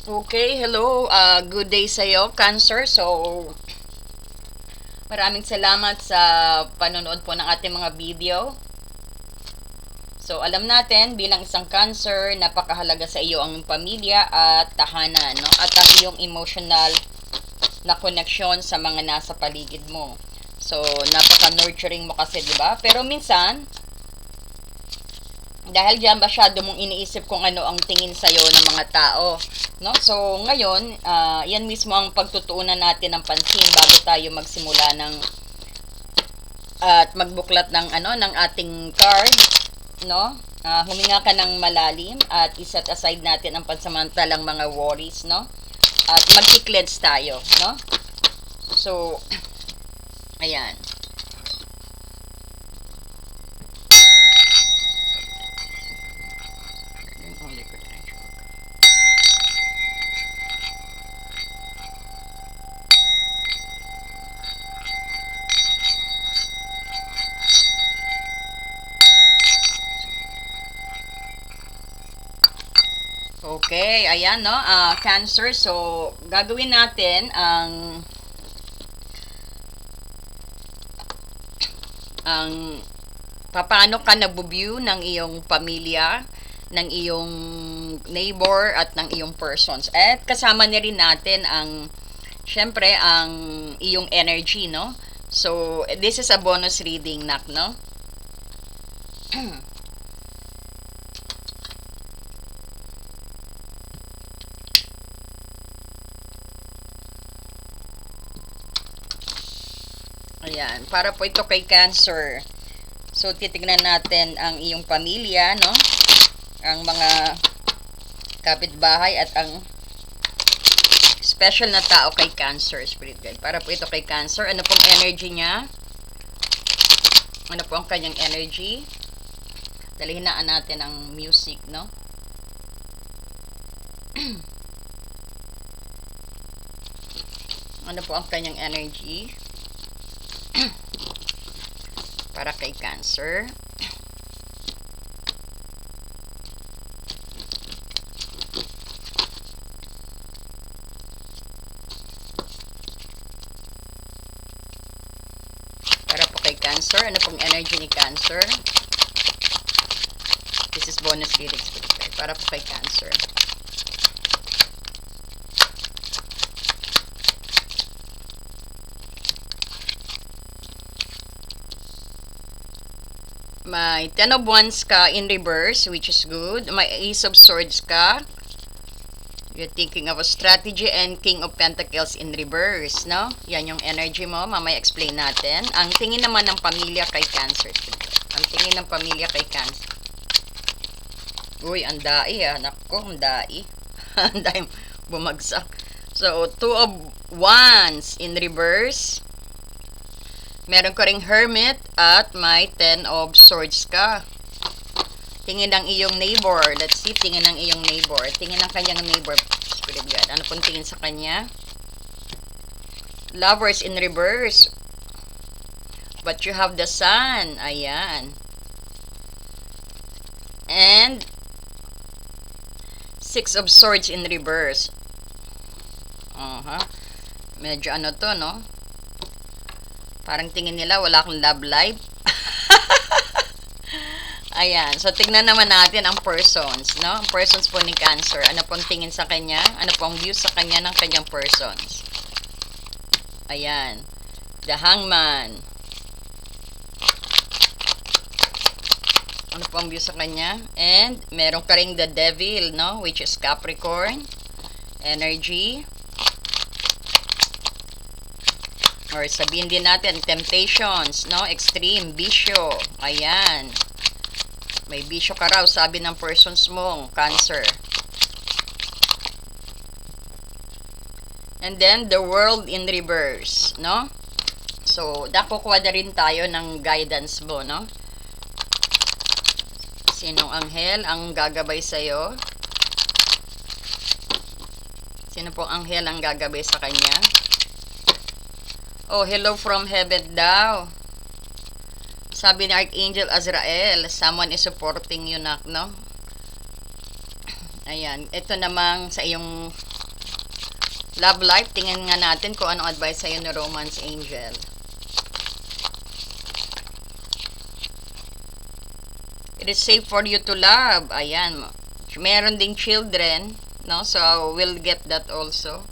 Okay, hello. Uh, good day sa iyo, Cancer. So, maraming salamat sa panonood po ng ating mga video. So, alam natin, bilang isang Cancer, napakahalaga sa iyo ang pamilya at tahanan, no? At ang iyong emotional na connection sa mga nasa paligid mo. So, napaka-nurturing mo kasi, di ba? Pero minsan, dahil diyan masyado mong iniisip kung ano ang tingin sa iyo ng mga tao, no? So ngayon, uh, 'yan mismo ang pagtutuunan natin ng pansin bago tayo magsimula ng at magbuklat ng ano ng ating card, no? Uh, huminga ka ng malalim at iset aside natin ang pansamantalang mga worries, no? At mag-cleanse tayo, no? So ayan. Okay, ayan no, uh, cancer. So, gagawin natin ang ang paano ka nabubu ng iyong pamilya, ng iyong neighbor at ng iyong persons. At kasama na rin natin ang syempre ang iyong energy, no? So, this is a bonus reading, nak, no? Ayan, para po ito kay Cancer. So, titignan natin ang iyong pamilya, no? Ang mga kapitbahay at ang special na tao kay Cancer, Spirit Guide. Para po ito kay Cancer. Ano pong energy niya? Ano po ang kanyang energy? Dalihin na natin ang music, no? ano po ang kanyang energy? Para kay cancer. Para po kay cancer. Ano pong energy ni cancer? This is bonus readings para po kay cancer. May Ten of Wands ka in reverse, which is good. May Ace of Swords ka. You're thinking of a strategy and King of Pentacles in reverse, no? Yan yung energy mo. Mamaya explain natin. Ang tingin naman ng pamilya kay Cancer. Ang tingin ng pamilya kay Cancer. Uy, ang dai ah. Nako, ang dai. ang dai bumagsak. So, two of wands in reverse. Meron ka ring hermit at may ten of swords ka. Tingin ng iyong neighbor. Let's see, tingin ng iyong neighbor. Tingin ng kanyang neighbor. Spirit God. Ano pong tingin sa kanya? Lovers in reverse. But you have the sun. Ayan. And Six of Swords in reverse. Uh -huh. Medyo ano to, no? Parang tingin nila wala akong love life. Ayan. So, tignan naman natin ang persons, no? Ang persons po ni Cancer. Ano pong tingin sa kanya? Ano pong view sa kanya ng kanyang persons? Ayan. The Hangman. Ano pong view sa kanya? And, meron ka rin the Devil, no? Which is Capricorn. Energy. Or sabihin din natin, temptations, no? Extreme, bisyo. Ayan. May bisyo ka raw, sabi ng persons mo, cancer. And then, the world in reverse, no? So, nakukuha na rin tayo ng guidance mo, no? Sinong anghel ang gagabay sa'yo? Sino po anghel ang gagabay sa kanya? Oh, hello from heaven daw. Sabi ni Archangel Azrael, someone is supporting you, nak, no? Ayan, ito namang sa iyong love life, tingnan nga natin kung anong advice sa'yo ni Romance Angel. It is safe for you to love. Ayan. Meron ding children, no? So, we'll get that also.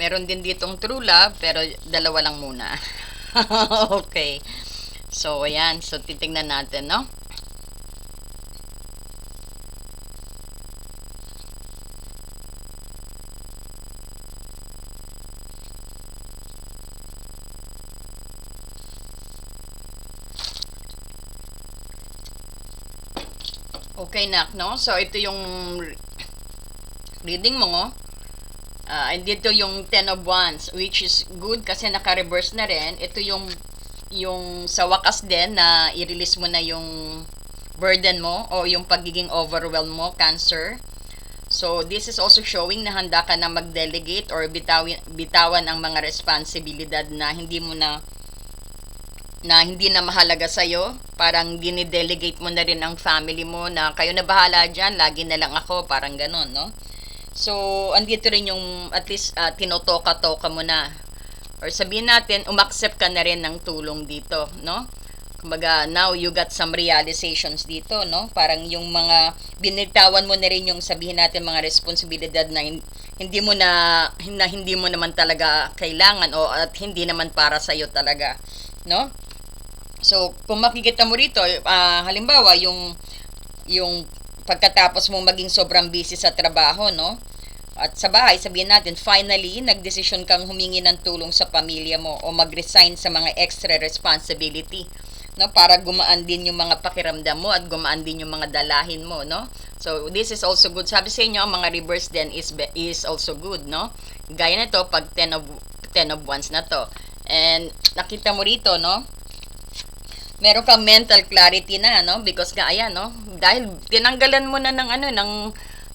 Meron din ditong true love, pero dalawa lang muna. okay. So, ayan. So, titingnan natin, no? Okay, nak, no? So, ito yung reading mo, oh. Uh, and dito yung Ten of Wands, which is good kasi naka-reverse na rin. Ito yung yung sa wakas din na i-release mo na yung burden mo o yung pagiging overwhelmed mo, cancer. So, this is also showing na handa ka na mag-delegate or bitawin, bitawan ang mga responsibilidad na hindi mo na na hindi na mahalaga sa'yo. Parang dinidelegate mo na rin ang family mo na kayo na bahala dyan, lagi na lang ako, parang ganon, no? So, andito rin yung at least uh, tinotoka-toka mo na. Or sabihin natin, umaccept ka na rin ng tulong dito, no? Kumbaga, now you got some realizations dito, no? Parang yung mga binitawan mo na rin yung sabihin natin mga responsibilidad na hindi mo na, na hindi mo naman talaga kailangan o at hindi naman para sa iyo talaga, no? So, kung makikita mo rito, uh, halimbawa yung yung pagkatapos mo maging sobrang busy sa trabaho, no? At sa bahay, sabihin natin, finally, nagdesisyon kang humingi ng tulong sa pamilya mo o mag-resign sa mga extra responsibility, no? Para gumaan din yung mga pakiramdam mo at gumaan din yung mga dalahin mo, no? So, this is also good. Sabi sa inyo, ang mga reverse din is, is also good, no? Gaya nito, pag 10 of, 10 of wands na to. And, nakita mo rito, no? Meron kang mental clarity na, no? Because nga, ayan, no? Dahil tinanggalan mo na ng ano, ng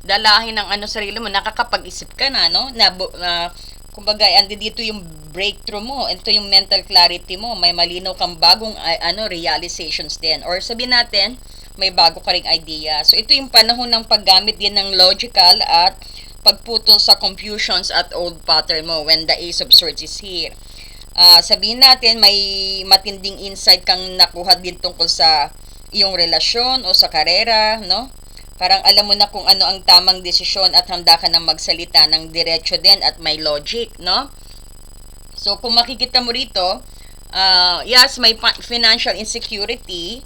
dalahin ng ano sarili mo, nakakapag-isip ka na, no? Na, uh, kumbaga, andi dito yung breakthrough mo. Ito yung mental clarity mo. May malinaw kang bagong uh, ano realizations din. Or sabihin natin, may bago ka ring idea. So, ito yung panahon ng paggamit din ng logical at pagputol sa confusions at old pattern mo when the Ace of Swords is here uh, sabihin natin may matinding insight kang nakuha din tungkol sa iyong relasyon o sa karera, no? Parang alam mo na kung ano ang tamang desisyon at handa ka na magsalita ng diretso din at may logic, no? So, kung makikita mo rito, uh, yes, may financial insecurity,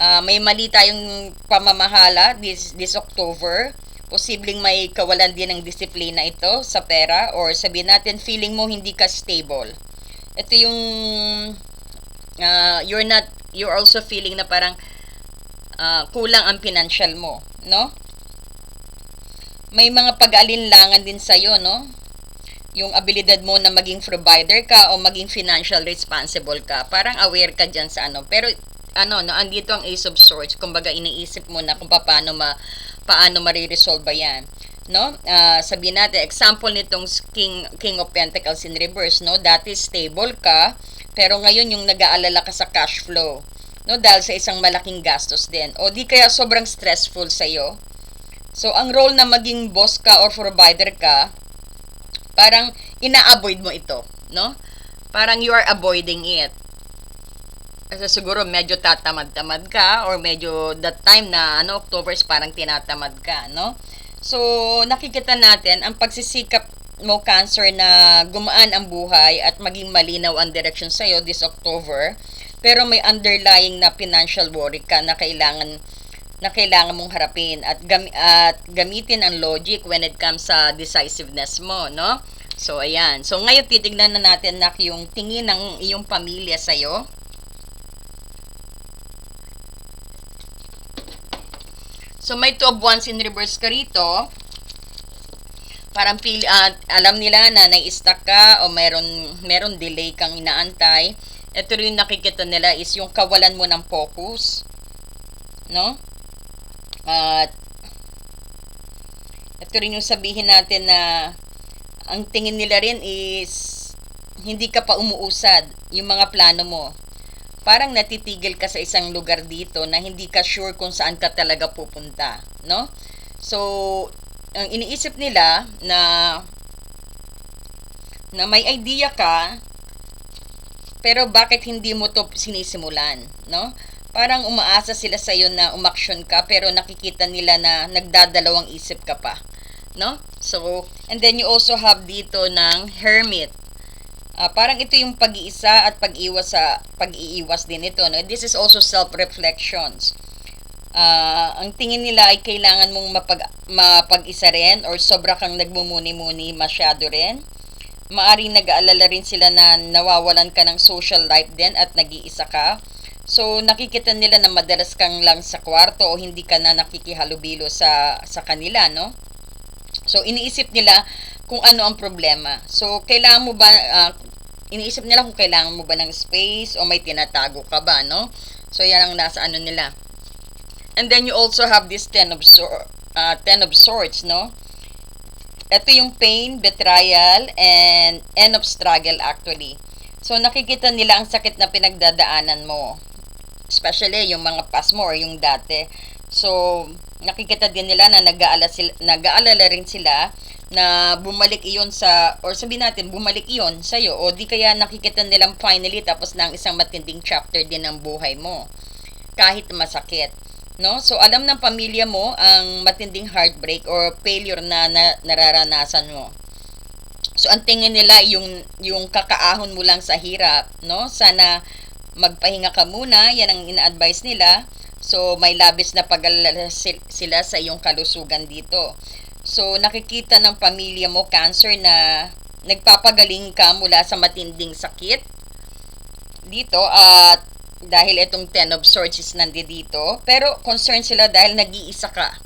uh, may mali tayong pamamahala this, this October, posibleng may kawalan din ng disiplina ito sa pera or sabihin natin feeling mo hindi ka stable ito yung uh, you're not you're also feeling na parang uh, kulang ang financial mo, no? May mga pag-alinlangan din sa iyo, no? Yung abilidad mo na maging provider ka o maging financial responsible ka. Parang aware ka diyan sa ano. Pero ano, no, andito ang Ace of Swords. Kumbaga iniisip mo na kung paano ma paano ma-resolve ba 'yan no? Uh, sabihin natin, example nitong King, King of Pentacles in reverse, no? Dati stable ka, pero ngayon yung nag-aalala ka sa cash flow, no? Dahil sa isang malaking gastos din. O di kaya sobrang stressful sa iyo. So, ang role na maging boss ka or provider ka, parang ina-avoid mo ito, no? Parang you are avoiding it. Kasi siguro medyo tatamad-tamad ka or medyo that time na ano October parang tinatamad ka, no? So, nakikita natin ang pagsisikap mo cancer na gumaan ang buhay at maging malinaw ang direction sa iyo this October. Pero may underlying na financial worry ka na kailangan na kailangan mong harapin at, gam- at gamitin ang logic when it comes sa decisiveness mo, no? So, ayan. So, ngayon titignan na natin na yung tingin ng iyong pamilya sa iyo So, may two of wands in reverse ka rito. Parang pili, uh, alam nila na nai-stuck ka o meron, meron delay kang inaantay. Ito rin nakikita nila is yung kawalan mo ng focus. No? At ito rin yung sabihin natin na ang tingin nila rin is hindi ka pa umuusad yung mga plano mo parang natitigil ka sa isang lugar dito na hindi ka sure kung saan ka talaga pupunta, no? So, ang iniisip nila na na may idea ka pero bakit hindi mo to sinisimulan, no? Parang umaasa sila sa iyo na umaksyon ka pero nakikita nila na nagdadalawang isip ka pa, no? So, and then you also have dito ng hermit. Uh, parang ito yung pag-iisa at pag-iwas sa pag-iiwas din ito, no? This is also self-reflections. Uh, ang tingin nila ay kailangan mong mapag, mapag-isa rin or sobra kang nagmumuni-muni masyado rin maaring nag-aalala rin sila na nawawalan ka ng social life din at nag-iisa ka. So, nakikita nila na madalas kang lang sa kwarto o hindi ka na nakikihalubilo sa, sa kanila, no? So, iniisip nila kung ano ang problema. So, kailangan mo ba, uh, iniisip nila kung kailangan mo ba ng space o may tinatago ka ba, no? So, yan ang nasa ano nila. And then you also have this ten of, uh, ten of swords, no? ito yung pain, betrayal, and end of struggle actually. So, nakikita nila ang sakit na pinagdadaanan mo. Especially yung mga past mo or yung dati. So, nakikita din nila na nag-aalala, sila, nag-aalala rin sila na bumalik iyon sa, or sabihin natin, bumalik iyon sa'yo. O di kaya nakikita nilang finally tapos na ang isang matinding chapter din ng buhay mo. Kahit masakit no? So alam ng pamilya mo ang matinding heartbreak or failure na, na nararanasan mo. So ang tingin nila yung yung kakaahon mo lang sa hirap, no? Sana magpahinga ka muna, yan ang ina-advise nila. So may labis na pag-alala sila sa iyong kalusugan dito. So nakikita ng pamilya mo cancer na nagpapagaling ka mula sa matinding sakit dito at dahil itong Ten of Swords is nandito. Pero concerned sila dahil nag-iisa ka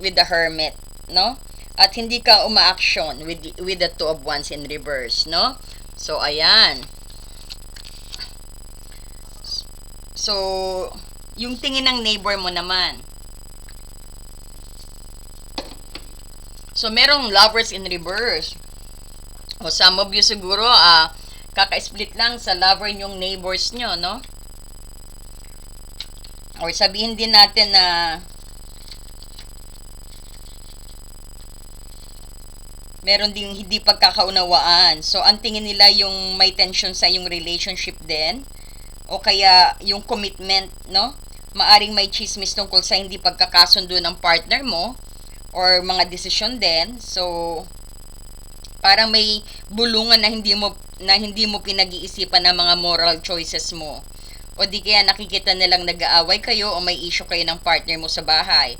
with the Hermit, no? At hindi ka uma-action with, with the Two of Wands in reverse, no? So, ayan. So, yung tingin ng neighbor mo naman. So, merong lovers in reverse. O, some of you siguro, ah, uh, kaka-split lang sa lover nyong neighbors nyo, no? or sabihin din natin na meron ding hindi pagkakaunawaan. So, ang tingin nila yung may tension sa yung relationship din o kaya yung commitment, no? Maaring may chismis tungkol sa hindi pagkakasundo ng partner mo or mga desisyon din. So, parang may bulungan na hindi mo na hindi mo pinag-iisipan ng mga moral choices mo o di kaya nakikita nilang nag-aaway kayo o may issue kayo ng partner mo sa bahay.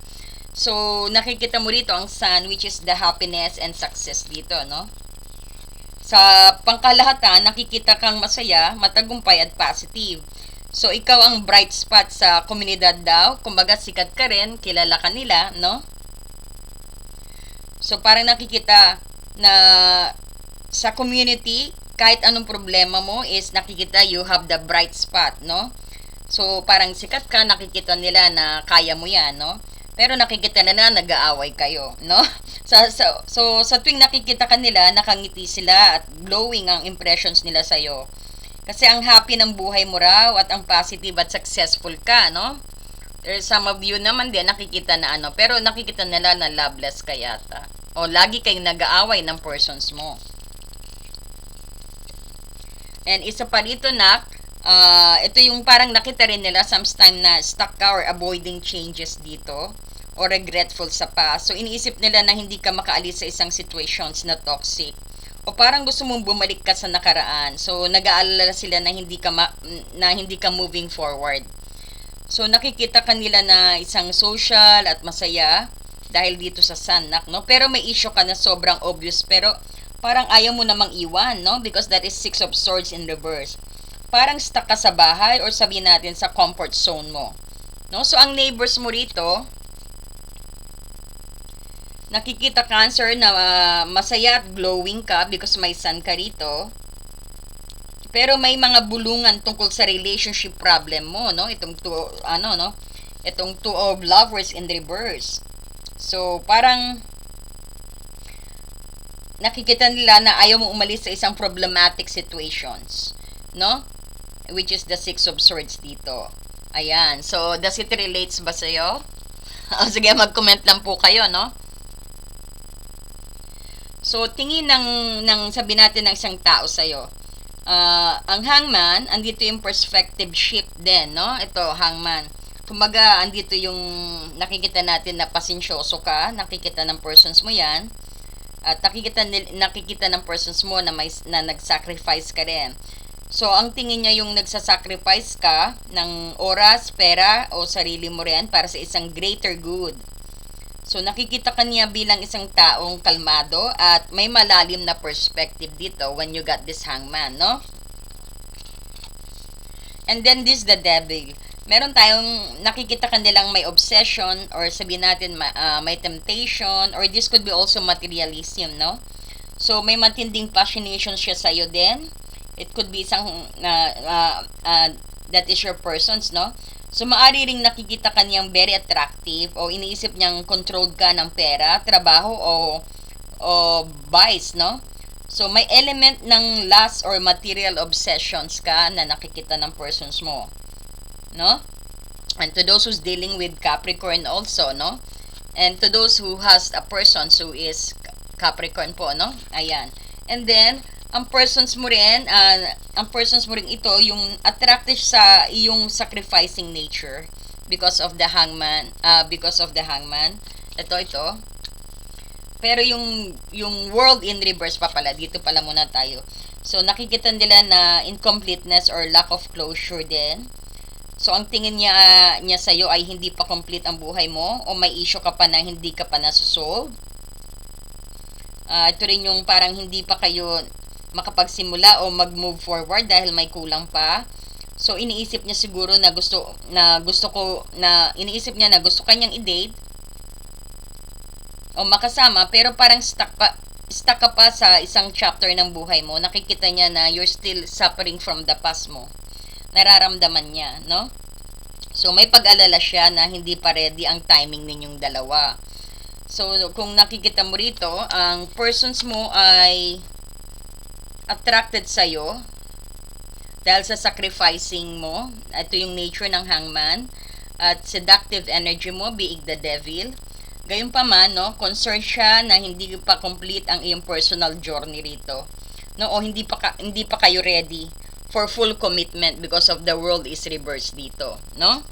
So, nakikita mo rito ang sun which is the happiness and success dito, no? Sa pangkalahatan, nakikita kang masaya, matagumpay at positive. So, ikaw ang bright spot sa komunidad daw. Kumbaga, sikat ka rin, kilala ka nila, no? So, parang nakikita na sa community, kahit anong problema mo is nakikita you have the bright spot, no? So, parang sikat ka, nakikita nila na kaya mo yan, no? Pero nakikita nila nag-aaway kayo, no? Sa, sa, so, sa tuwing nakikita ka nila, nakangiti sila at glowing ang impressions nila sa'yo. Kasi ang happy ng buhay mo raw at ang positive at successful ka, no? There's some of you naman din nakikita na ano, pero nakikita nila na loveless ka yata. O lagi kayong nag-aaway ng persons mo. And isa pa rito na, uh, ito yung parang nakita rin nila sometimes na stuck ka or avoiding changes dito or regretful sa past. So, iniisip nila na hindi ka makaalis sa isang situations na toxic. O parang gusto mong bumalik ka sa nakaraan. So, nag-aalala sila na hindi ka, ma- na hindi ka moving forward. So, nakikita kanila na isang social at masaya dahil dito sa sanak, no? Pero may issue ka na sobrang obvious. Pero, parang ayaw mo namang iwan, no? Because that is Six of Swords in reverse. Parang stuck ka sa bahay or sabihin natin sa comfort zone mo. No? So, ang neighbors mo rito, nakikita cancer na uh, masaya at glowing ka because may sun ka rito. Pero may mga bulungan tungkol sa relationship problem mo, no? Itong two, ano, no? Itong two of lovers in reverse. So, parang nakikita nila na ayaw mo umalis sa isang problematic situations. No? which is the Six of Swords dito. Ayan. So, does it relates ba sa'yo? O, sige, mag-comment lang po kayo, no? So, tingin ng, ng sabi natin ng isang tao sa'yo. Uh, ang hangman, andito yung perspective shift din, no? Ito, hangman. Kumaga, andito yung nakikita natin na pasensyoso ka, nakikita ng persons mo yan, at nakikita, nakikita ng persons mo na, may, na nag-sacrifice ka rin. So, ang tingin niya yung nagsasacrifice ka ng oras, pera, o sarili mo rin para sa isang greater good. So, nakikita ka niya bilang isang taong kalmado at may malalim na perspective dito when you got this hangman, no? And then this the devil. Meron tayong nakikita kanilang may obsession or sabihin natin uh, may temptation or this could be also materialism, no? So, may matinding passionation siya sa iyo din. It could be isang uh, uh, uh, that is your persons, no? So, maari ring nakikita kanyang very attractive o iniisip niyang controlled ka ng pera, trabaho o, o vice, no? So, may element ng lust or material obsessions ka na nakikita ng persons mo. No? And to those who's dealing with Capricorn also, no? And to those who has a person who is Capricorn po, no? Ayan. And then, ang persons mo rin, uh, ang persons mo rin ito, yung attractive sa iyong sacrificing nature because of the hangman, uh, because of the hangman. Ito, ito. Pero yung, yung world in reverse pa pala, dito pala muna tayo. So, nakikita nila na incompleteness or lack of closure din. So, ang tingin niya, uh, niya sa'yo ay hindi pa complete ang buhay mo o may issue ka pa na hindi ka pa nasusolve. Uh, ito rin yung parang hindi pa kayo makapagsimula o mag-move forward dahil may kulang pa. So iniisip niya siguro na gusto na gusto ko na iniisip niya na gusto kanyang i-date o makasama pero parang stuck pa stuck ka pa sa isang chapter ng buhay mo. Nakikita niya na you're still suffering from the past mo. Nararamdaman niya, no? So may pag-alala siya na hindi pa ready ang timing ninyong dalawa. So kung nakikita mo rito, ang persons mo ay attracted sa'yo dahil sa sacrificing mo. Ito yung nature ng hangman. At seductive energy mo, being the devil. Gayunpaman, no, concerned siya na hindi pa complete ang iyong personal journey rito. No, o hindi pa, hindi pa kayo ready for full commitment because of the world is reversed dito. No?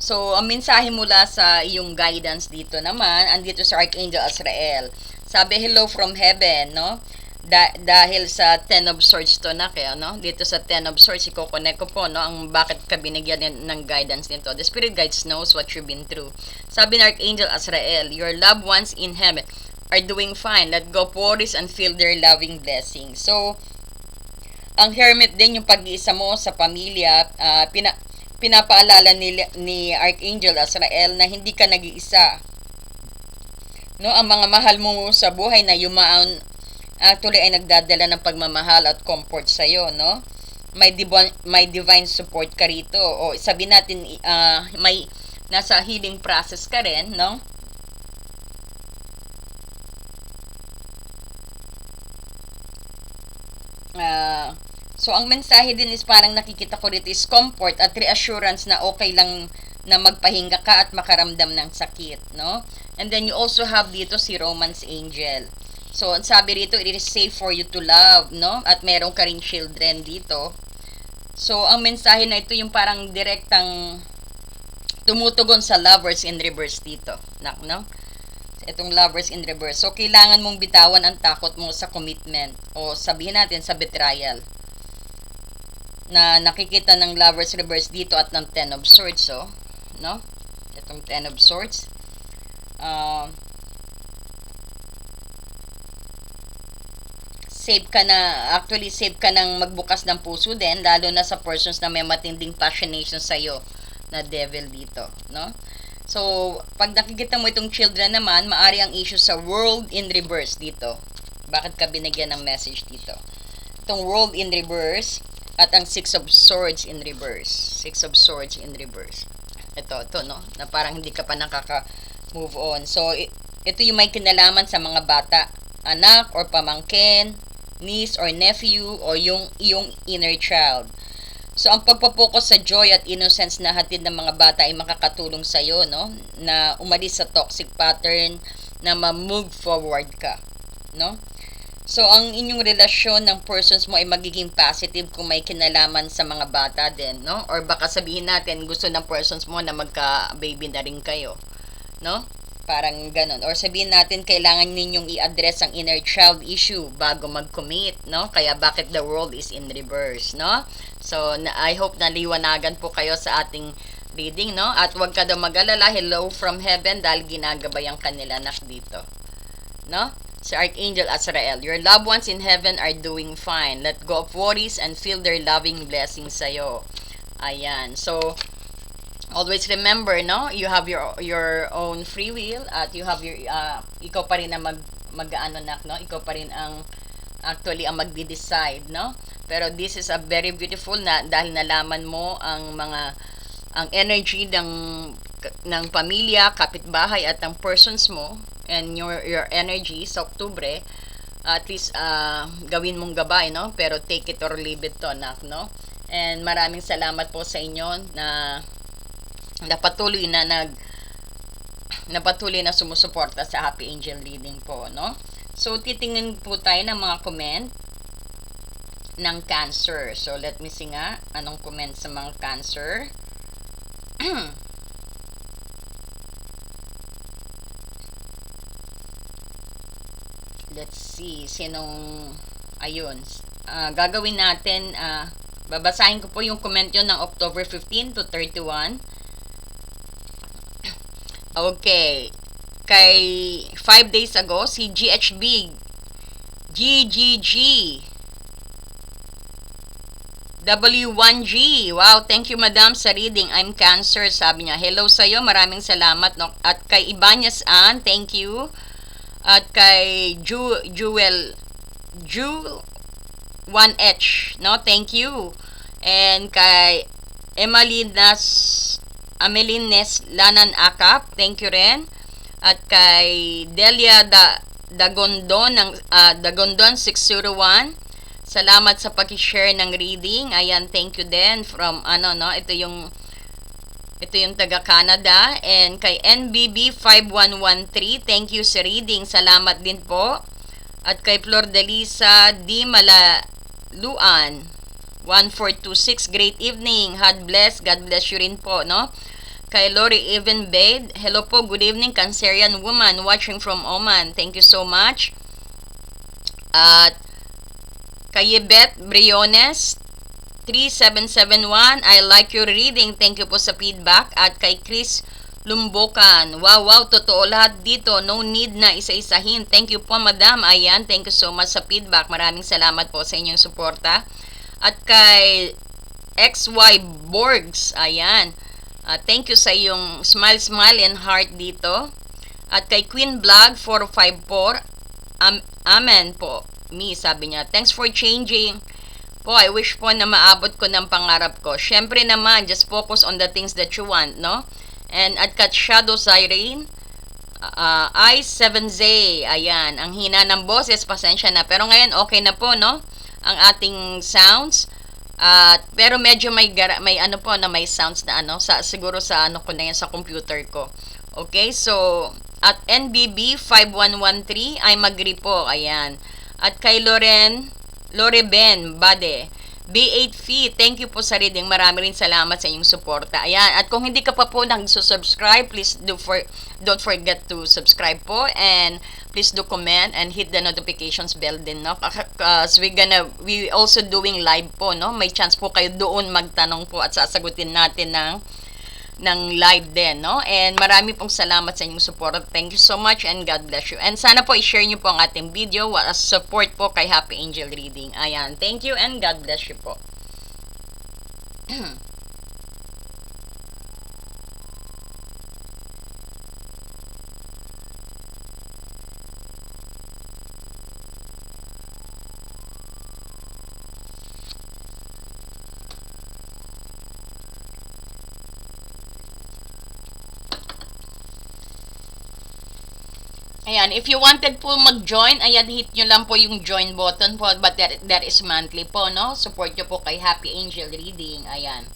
So, ang mensahe mula sa iyong guidance dito naman, andito sa Archangel Azrael. Sabi, hello from heaven, no? Da- dahil sa Ten of Swords to na kaya, no? Dito sa Ten of Swords, iko-connect ko po, no? Ang bakit ka binigyan ng guidance nito. The Spirit Guides knows what you've been through. Sabi ng Archangel Azrael, your loved ones in heaven are doing fine. Let go worries and feel their loving blessings. So, ang hermit din yung pag-iisa mo sa pamilya, uh, pina, pinapaalala ni, ni Archangel Azrael na hindi ka nag-iisa. No, ang mga mahal mo sa buhay na yumaan actually ay nagdadala ng pagmamahal at comfort sa iyo, no? May divine, may divine support ka rito o sabi natin uh, may nasa healing process ka rin, no? Uh, so ang mensahe din is parang nakikita ko dito is comfort at reassurance na okay lang na magpahinga ka at makaramdam ng sakit, no? And then you also have dito si Romance Angel. So, ang sabi rito, it is safe for you to love, no? At meron ka rin children dito. So, ang mensahe na ito yung parang direktang tumutugon sa lovers in reverse dito. Nak, no? Itong lovers in reverse. So, kailangan mong bitawan ang takot mo sa commitment o sabihin natin sa betrayal na nakikita ng lovers reverse dito at ng ten of swords, so, no? Itong ten of swords. Uh, save ka na, actually save ka ng magbukas ng puso din, lalo na sa persons na may matinding passionation sa'yo na devil dito, no? So, pag nakikita mo itong children naman, maari ang issue sa world in reverse dito. Bakit ka binigyan ng message dito? Itong world in reverse at ang six of swords in reverse. Six of swords in reverse. Ito, ito, no? Na parang hindi ka pa nakaka-move on. So, ito yung may kinalaman sa mga bata, anak or pamangkin, niece or nephew o yung iyong inner child. So, ang pagpapokus sa joy at innocence na hatid ng mga bata ay makakatulong sa iyo, no? Na umalis sa toxic pattern, na ma-move forward ka, no? So, ang inyong relasyon ng persons mo ay magiging positive kung may kinalaman sa mga bata din, no? Or baka sabihin natin, gusto ng persons mo na magka-baby na rin kayo, no? Parang ganun. Or sabihin natin, kailangan ninyong i-address ang inner child issue bago mag-commit, no? Kaya bakit the world is in reverse, no? So, I hope na liwanagan po kayo sa ating reading, no? At huwag ka daw mag-alala, hello from heaven, dahil ginagabayan kanila nak dito. No? Si Archangel Azrael, your loved ones in heaven are doing fine. Let go of worries and feel their loving blessings sa'yo. Ayan. So, always remember, no? You have your your own free will at you have your, uh, ikaw pa rin ang mag, mag-ano nak, no? Ikaw pa rin ang actually ang magde-decide, no? Pero this is a very beautiful na dahil nalaman mo ang mga ang energy ng ng pamilya, kapitbahay at ng persons mo and your your energy sa Oktubre at least uh, gawin mong gabay no pero take it or leave it to anak no and maraming salamat po sa inyo na napatuloy na nag napatuloy na sumusuporta sa Happy Angel Reading po no? So titingnan po tayo ng mga comment ng cancer. So let me see nga anong comment sa mga cancer? Let's see, sinong, ayun, uh, gagawin natin, uh, babasahin ko po yung comment yun ng October 15 to 31. Okay, kay 5 days ago, si GHB, GGG, W1G. Wow, thank you madam sa reading. I'm cancer, sabi niya. Hello sa iyo, maraming salamat. No? At kay Ibanez Ann, thank you. At kay Ju Jewel Ju 1H, no? Thank you. And kay Emalinas Amelines Lanan Akap, thank you rin. At kay Delia da Dagondon ng uh, Dagondon 601. Salamat sa pag-share ng reading. Ayan, thank you din from ano no, ito yung ito yung taga Canada. And kay NBB5113, thank you sa reading. Salamat din po. At kay Flor Delisa D. Malaluan, 1426, great evening. God bless. God bless you rin po, no? Kay Lori Even Bade, hello po, good evening, Cancerian woman watching from Oman. Thank you so much. At kay Yvette Briones, 3771. I like your reading. Thank you po sa feedback. At kay Chris Lumbokan. Wow, wow, totoo lahat dito. No need na isa-isahin. Thank you po, madam. Ayan, thank you so much sa feedback. Maraming salamat po sa inyong suporta. At kay XY Borgs. Ayan. Uh, thank you sa iyong smile, smile and heart dito. At kay Queen Vlog 454. Um, amen po. Me, sabi niya. Thanks for changing po, I wish po na maabot ko ng pangarap ko. Siyempre naman, just focus on the things that you want, no? And at kat Shadow Siren, uh, I7Z, ayan, ang hina ng boses, pasensya na. Pero ngayon, okay na po, no? Ang ating sounds. At uh, pero medyo may gara, may ano po na may sounds na ano sa siguro sa ano ko na yan sa computer ko. Okay? So at NBB 5113 ay magri po. Ayan. At kay Loren Lore Ben Bade. B8 Fee, thank you po sa reading. Marami rin salamat sa inyong suporta. Ayan, at kung hindi ka pa po nag-subscribe, please do for don't forget to subscribe po and please do comment and hit the notifications bell din, no? Because we gonna we also doing live po, no? May chance po kayo doon magtanong po at sasagutin natin ng ng live din, no? And marami pong salamat sa inyong support. Thank you so much and God bless you. And sana po i-share niyo po ang ating video as support po kay Happy Angel Reading. Ayan. Thank you and God bless you po. Ayan, if you wanted po mag-join, ayan, hit nyo lang po yung join button po, but that, that is monthly po, no? Support nyo po kay Happy Angel Reading, ayan.